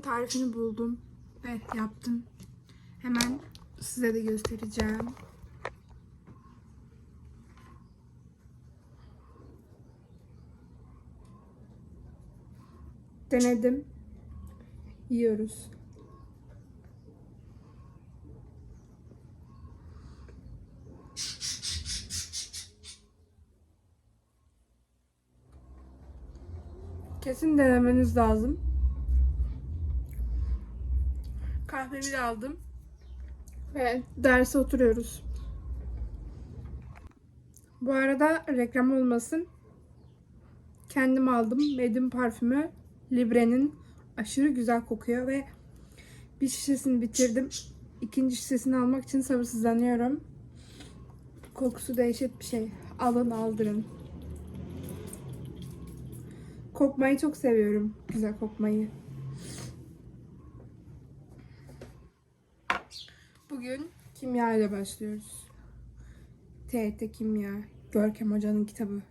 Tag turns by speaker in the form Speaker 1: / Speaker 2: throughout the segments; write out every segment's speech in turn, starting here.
Speaker 1: tarifini buldum ve yaptım. Hemen size de göstereceğim. Denedim. Yiyoruz. Kesin denemeniz lazım. Kahvemi aldım. Ve derse oturuyoruz. Bu arada reklam olmasın. Kendim aldım. Medim parfümü. Libre'nin aşırı güzel kokuyor ve bir şişesini bitirdim. İkinci şişesini almak için sabırsızlanıyorum. Kokusu dehşet bir şey. Alın aldırın. Kokmayı çok seviyorum. Güzel kokmayı. Bugün kimya ile başlıyoruz. TET Kimya. Görkem Hoca'nın kitabı.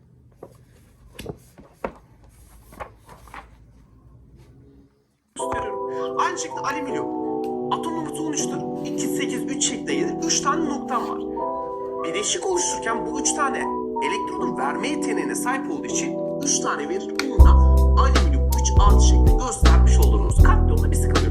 Speaker 2: Aynı şekilde alüminyum. Atom numarası 13'tür. 2, 8, 3 şeklinde gelir. 3 tane noktam var. Bileşik oluştururken bu 3 tane elektronun verme yeteneğine sahip olduğu için 3 tane verir. Bunu da alüminyum 3 artı şeklinde göstermiş oluruz. Katyonda bir sıkıntı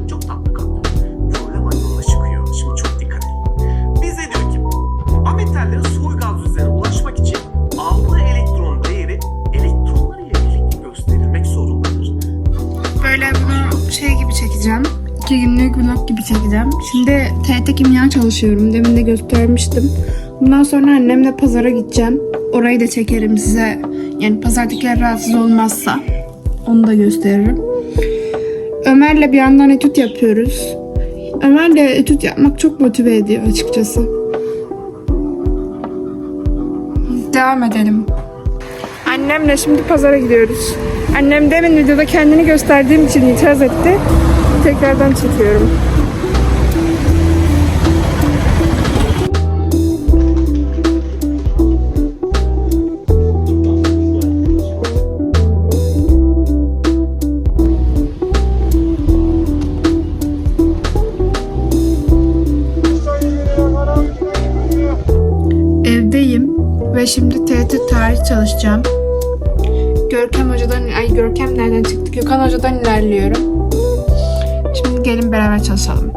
Speaker 1: 2 günlük vlog gibi çekeceğim. Şimdi TET kimya çalışıyorum. Demin de göstermiştim. Bundan sonra annemle pazara gideceğim. Orayı da çekerim size. Yani pazardakiler rahatsız olmazsa. Onu da gösteririm. Ömer'le bir yandan etüt yapıyoruz. Ömer'le etüt yapmak çok motive ediyor açıkçası. Devam edelim. Annemle şimdi pazara gidiyoruz. Annem demin videoda kendini gösterdiğim için itiraz etti. Tekrardan çekiyorum. Evdeyim ve şimdi TET tarih çalışacağım. Görkem Hoca'dan, ay Görkem nereden çıktı? Gökhan Hoca'dan ilerliyorum. Şimdi gelin beraber çalışalım.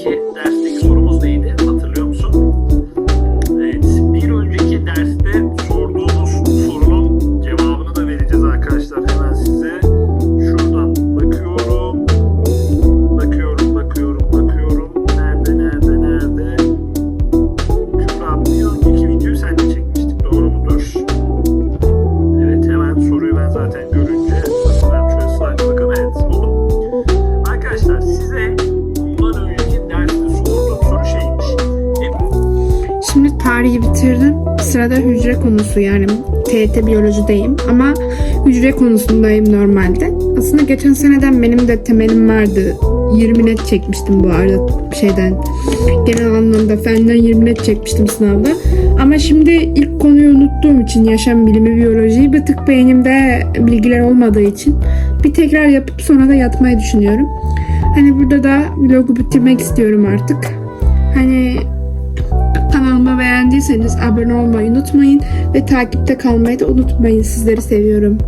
Speaker 3: Önceki dersteki sorumuz neydi? Hatırlıyor musun? Evet, bir önceki derste sorduğumuz sorunun cevabını da vereceğiz arkadaşlar hemen size. Şuradan bakıyorum. Bakıyorum, bakıyorum, bakıyorum. Nerede, nerede, nerede? Kübra, bir önceki videoyu sen de çekmiştik, doğru mudur? Evet, hemen soruyu ben zaten görünce
Speaker 1: tarihi bitirdim. Sırada hücre konusu yani TET biyolojideyim ama hücre konusundayım normalde. Aslında geçen seneden benim de temelim vardı. 20 net çekmiştim bu arada şeyden. Genel anlamda fenden 20 net çekmiştim sınavda. Ama şimdi ilk konuyu unuttuğum için yaşam bilimi biyolojiyi bir tık beynimde bilgiler olmadığı için bir tekrar yapıp sonra da yatmayı düşünüyorum. Hani burada da vlogu bitirmek istiyorum artık. Hani Kanalıma beğendiyseniz abone olmayı unutmayın ve takipte kalmayı da unutmayın. Sizleri seviyorum.